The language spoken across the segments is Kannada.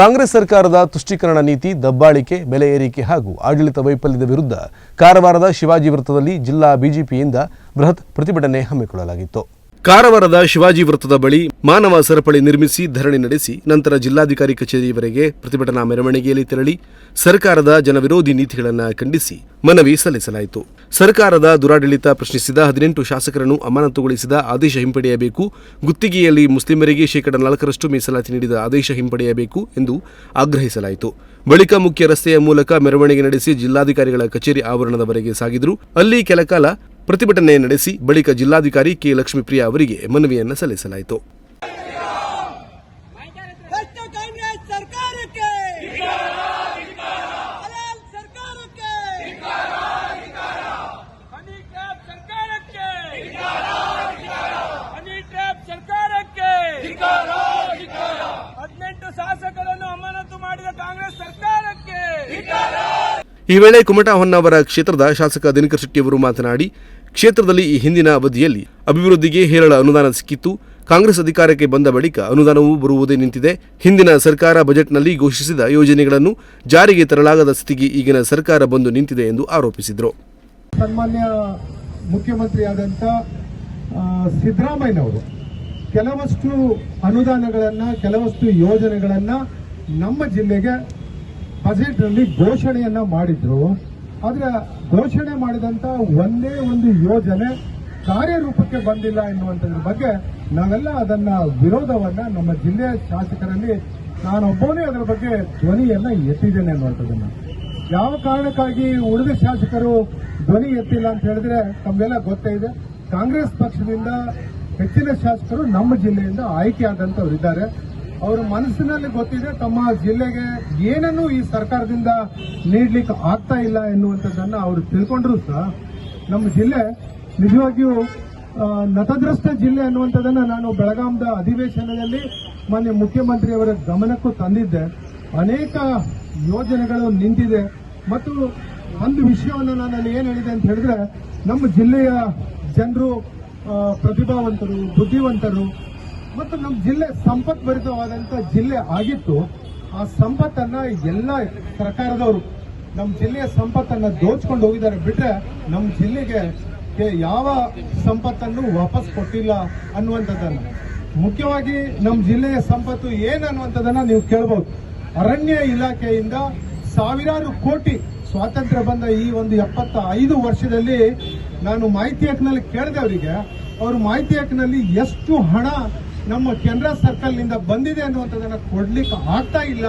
ಕಾಂಗ್ರೆಸ್ ಸರ್ಕಾರದ ತುಷ್ಟೀಕರಣ ನೀತಿ, ದಬ್ಬಾಳಿಕೆ, ಬೆಲೆ ಏರಿಕೆ ಹಾಗೂ ಆಡಳಿತ ವೈಫಲ್ಯದ ವಿರುದ್ಧ ಕಾರವಾರದ ಶಿವಾಜಿ ವೃತ್ತದಲ್ಲಿ ಜಿಲ್ಲಾ ಬಿಜೆಪಿಯಿಂದ ಬೃಹತ್ ಪ್ರತಿಭಟನೆ ಹಮ್ಮಿಕೊಳ್ಳಲಾಗಿತ್ತು. ಕಾರವಾರದ ಶಿವಾಜಿ ವೃತ್ತದ ಬಳಿ ಮಾನವ ಸರಪಳಿ ನಿರ್ಮಿಸಿ ಧರಣಿ ನಡೆಸಿ ನಂತರ ಜಿಲ್ಲಾಧಿಕಾರಿ ಕಚೇರಿಯವರೆಗೆ ಪ್ರತಿಭಟನಾ ಮೆರವಣಿಗೆಯಲ್ಲಿ ತೆರಳಿ ಸರ್ಕಾರದ ಜನವಿರೋಧಿ ನೀತಿಗಳನ್ನು ಖಂಡಿಸಿ ಮನವಿ ಸಲ್ಲಿಸಲಾಯಿತು. ಸರ್ಕಾರದ ದುರಾಡಳಿತ ಪ್ರಶ್ನಿಸಿದ ಹದಿನೆಂಟು ಶಾಸಕರನ್ನು ಅಮಾನತುಗೊಳಿಸಿದ ಆದೇಶ ಹಿಂಪಡೆಯಬೇಕು, ಗುತ್ತಿಗೆಯಲ್ಲಿ ಮುಸ್ಲಿಮರಿಗೆ ಶೇಕಡ ನಾಲ್ಕರಷ್ಟು ಮೀಸಲಾತಿ ನೀಡಿದ ಆದೇಶ ಹಿಂಪಡೆಯಬೇಕು ಎಂದು ಆಗ್ರಹಿಸಲಾಯಿತು. ಬಳಿಕ ಮುಖ್ಯ ರಸ್ತೆಯ ಮೂಲಕ ಮೆರವಣಿಗೆ ನಡೆಸಿ ಜಿಲ್ಲಾಧಿಕಾರಿಗಳ ಕಚೇರಿ ಆವರಣದವರೆಗೆ ಸಾಗಿದರು. ಅಲ್ಲಿ ಕೆಲಕಾಲ ಪ್ರತಿಭಟನೆ ನಡೆಸಿ ಬಳಿಕ ಜಿಲ್ಲಾಧಿಕಾರಿ ಕೆ ಲಕ್ಷ್ಮೀಪ್ರಿಯ ಅವರಿಗೆ ಮನವಿಯನ್ನು ಸಲ್ಲಿಸಲಾಯಿತು. ಈ ವೇಳೆ ಕುಮಟಾ ಹೊನ್ನಾವರ ಕ್ಷೇತ್ರದ ಶಾಸಕ ದಿನಕರ್ ಶೆಟ್ಟಿ ಅವರು ಮಾತನಾಡಿ, ಕ್ಷೇತ್ರದಲ್ಲಿ ಈ ಹಿಂದಿನ ಅವಧಿಯಲ್ಲಿ ಅಭಿವೃದ್ಧಿಗೆ ಹೇರಳ ಅನುದಾನ ಸಿಕ್ಕಿತ್ತು. ಕಾಂಗ್ರೆಸ್ ಅಧಿಕಾರಕ್ಕೆ ಬಂದ ಬಳಿಕ ಅನುದಾನವೂ ಬರುವುದೇ ನಿಂತಿದೆ. ಹಿಂದಿನ ಸರ್ಕಾರ ಬಜೆಟ್ನಲ್ಲಿ ಘೋಷಿಸಿದ ಯೋಜನೆಗಳನ್ನು ಜಾರಿಗೆ ತರಲಾಗದ ಸ್ಥಿತಿಗೆ ಈಗಿನ ಸರ್ಕಾರ ಬಂದು ನಿಂತಿದೆ ಎಂದು ಆರೋಪಿಸಿದರು. ಕೆಲವಷ್ಟು ಅನುದಾನಗಳನ್ನು, ಕೆಲವಷ್ಟು ಯೋಜನೆಗಳನ್ನು ನಮ್ಮ ಜಿಲ್ಲೆಗೆ ಬಜೆಟ್ನಲ್ಲಿ ಘೋಷಣೆಯನ್ನ ಮಾಡಿದ್ರು. ಆದ್ರೆ ಘೋಷಣೆ ಮಾಡಿದಂತ ಒಂದೇ ಒಂದು ಯೋಜನೆ ಕಾರ್ಯರೂಪಕ್ಕೆ ಬಂದಿಲ್ಲ ಎನ್ನುವಂಥದ್ರ ಬಗ್ಗೆ ನಾವೆಲ್ಲ ಅದನ್ನ ವಿರೋಧವನ್ನ ನಮ್ಮ ಜಿಲ್ಲೆಯ ಶಾಸಕರಲ್ಲಿ ನಾನೊಬ್ಬನೇ ಅದರ ಬಗ್ಗೆ ಧ್ವನಿಯನ್ನ ಎತ್ತಿದ್ದೇನೆ ಅನ್ನುವಂಥದ್ದನ್ನ. ಯಾವ ಕಾರಣಕ್ಕಾಗಿ ಉಳಿದ ಶಾಸಕರು ಧ್ವನಿ ಎತ್ತಿಲ್ಲ ಅಂತ ಹೇಳಿದ್ರೆ ತಮಗೆಲ್ಲ ಗೊತ್ತೇ ಇದೆ. ಕಾಂಗ್ರೆಸ್ ಪಕ್ಷದಿಂದ ಹೆಚ್ಚಿನ ಶಾಸಕರು ನಮ್ಮ ಜಿಲ್ಲೆಯಿಂದ ಆಯ್ಕೆಯಾದಂತವ್ರು ಇದ್ದಾರೆ ಅವರ ಮನಸ್ಸಿನಲ್ಲಿ ಗೊತ್ತಿದೆ ತಮ್ಮ ಜಿಲ್ಲೆಗೆ ಏನನ್ನು ಈ ಸರ್ಕಾರದಿಂದ ನೀಡ್ಲಿಕ್ಕೆ ಆಗ್ತಾ ಇಲ್ಲ ಎನ್ನುವಂಥದ್ದನ್ನು ಅವರು ತಿಳ್ಕೊಂಡ್ರು ಸಹ. ನಮ್ಮ ಜಿಲ್ಲೆ ನಿಜವಾಗಿಯೂ ಆ, ನತದ್ರಷ್ಟ ಜಿಲ್ಲೆ ಅನ್ನುವಂಥದ್ದನ್ನ ನಾನು ಬೆಳಗಾಂದ ಅಧಿವೇಶನದಲ್ಲಿ ಮಾನ್ಯ ಮುಖ್ಯಮಂತ್ರಿಯವರ ಗಮನಕ್ಕೂ ತಂದಿದ್ದೆ. ಅನೇಕ ಯೋಜನೆಗಳು ನಿಂತಿದೆ. ಮತ್ತು ಒಂದು ವಿಷಯವನ್ನು ನಾನು ಅಲ್ಲಿ ಏನು ಹೇಳಿದೆ ಅಂತ ಹೇಳಿದ್ರೆ ನಮ್ಮ ಜಿಲ್ಲೆಯ ಜನರು ಪ್ರತಿಭಾವಂತರು ಬುದ್ಧಿವಂತರು ಮತ್ತು ನಮ್ಮ ಜಿಲ್ಲೆ ಸಂಪತ್ಭರಿತವಾದಂತ ಜಿಲ್ಲೆ ಆಗಿತ್ತು, ಆ ಸಂಪತ್ತನ್ನ ಎಲ್ಲ ಸರ್ಕಾರದವರು ನಮ್ಮ ಜಿಲ್ಲೆಯ ಸಂಪತ್ತನ್ನ ದೋಚ್ಕೊಂಡು ಹೋಗಿದ್ದಾರೆ. ಬಿಟ್ರೆ ನಮ್ಮ ಜಿಲ್ಲೆಗೆ ಯಾವ ಸಂಪತ್ತನ್ನು ವಾಪಸ್ ಕೊಟ್ಟಿಲ್ಲ ಅನ್ನುವಂಥದ್ದನ್ನ. ಮುಖ್ಯವಾಗಿ ನಮ್ಮ ಜಿಲ್ಲೆಯ ಸಂಪತ್ತು ಏನು ಅನ್ನುವಂಥದ್ದನ್ನ ನೀವು ಕೇಳಬಹುದು ಅರಣ್ಯ ಇಲಾಖೆಯಿಂದ ಸಾವಿರಾರು ಕೋಟಿ ಸ್ವಾತಂತ್ರ್ಯ ಬಂದ ಈ ಒಂದು ಎಪ್ಪತ್ತ ಐದು ವರ್ಷದಲ್ಲಿ ನಾನು ಮಾಹಿತಿ ಹಕ್ಕಿನಲ್ಲಿ ಕೇಳಿದೆ ಅವರಿಗೆ. ಅವರು ಮಾಹಿತಿ ಹಕ್ಕಿನಲ್ಲಿ ಎಷ್ಟು ಹಣ ನಮ್ಮ ಕೆನರಾ ಸರ್ಕಲ್ನಿಂದ ಬಂದಿದೆ ಅನ್ನುವಂಥದ್ದನ್ನ ಕೊಡ್ಲಿಕ್ಕೆ ಆಗ್ತಾ ಇಲ್ಲ.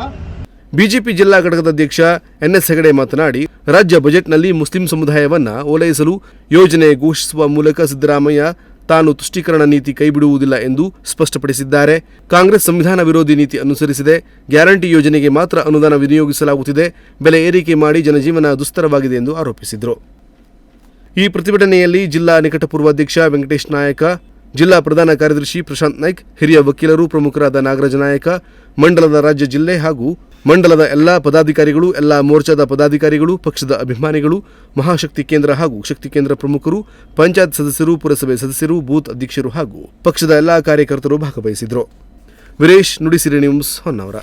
ಬಿಜೆಪಿ ಜಿಲ್ಲಾ ಘಟಕದ ಅಧ್ಯಕ್ಷ ಎನ್ ಎಸ್ ಹೆಗಡೆ ಮಾತನಾಡಿ, ರಾಜ್ಯ ಬಜೆಟ್ನಲ್ಲಿ ಮುಸ್ಲಿಂ ಸಮುದಾಯವನ್ನ ಓಲೈಸಲು ಯೋಜನೆ ಘೋಷಿಸುವ ಮೂಲಕ ಸಿದ್ದರಾಮಯ್ಯ ತಾನು ತುಷ್ಟೀಕರಣ ನೀತಿ ಕೈಬಿಡುವುದಿಲ್ಲ ಎಂದು ಸ್ಪಷ್ಟಪಡಿಸಿದ್ದಾರೆ. ಕಾಂಗ್ರೆಸ್ ಸಂವಿಧಾನ ವಿರೋಧಿ ನೀತಿ ಅನುಸರಿಸಿದೆ. ಗ್ಯಾರಂಟಿ ಯೋಜನೆಗೆ ಮಾತ್ರ ಅನುದಾನ ವಿನಿಯೋಗಿಸಲಾಗುತ್ತಿದೆ. ಬೆಲೆ ಏರಿಕೆ ಮಾಡಿ ಜನಜೀವನ ದುಸ್ತರವಾಗಿದೆ ಎಂದು ಆರೋಪಿಸಿದರು. ಈ ಪ್ರತಿಭಟನೆಯಲ್ಲಿ ಜಿಲ್ಲಾ ನಿಕಟಪೂರ್ವ ಅಧ್ಯಕ್ಷ ವೆಂಕಟೇಶ್ ನಾಯಕ ಜಿಲ್ಲಾ ಪ್ರಧಾನ ಕಾರ್ಯದರ್ಶಿ ಪ್ರಶಾಂತ್ ನಾಯ್ಕ್, ಹಿರಿಯ ವಕೀಲರು, ಪ್ರಮುಖರಾದ ನಾಗರಾಜ ನಾಯಕ, ಮಂಡಲದ ರಾಜ್ಯ ಜಿಲ್ಲೆ ಹಾಗೂ ಮಂಡಲದ ಎಲ್ಲಾ ಪದಾಧಿಕಾರಿಗಳು, ಎಲ್ಲಾ ಮೋರ್ಚಾದ ಪದಾಧಿಕಾರಿಗಳು, ಪಕ್ಷದ ಅಭಿಮಾನಿಗಳು, ಮಹಾಶಕ್ತಿ ಕೇಂದ್ರ ಹಾಗೂ ಶಕ್ತಿ ಕೇಂದ್ರ ಪ್ರಮುಖರು, ಪಂಚಾಯತ್ ಸದಸ್ಯರು, ಪುರಸಭೆ ಸದಸ್ಯರು, ಬೂತ್ ಅಧ್ಯಕ್ಷರು ಹಾಗೂ ಪಕ್ಷದ ಎಲ್ಲಾ ಕಾರ್ಯಕರ್ತರು ಭಾಗವಹಿಸಿದರು ವೀರೇಶ್ ನುಡಿಸಿರಿ ನ್ಯೂಸ್ ಹೊನ್ನಾವರ.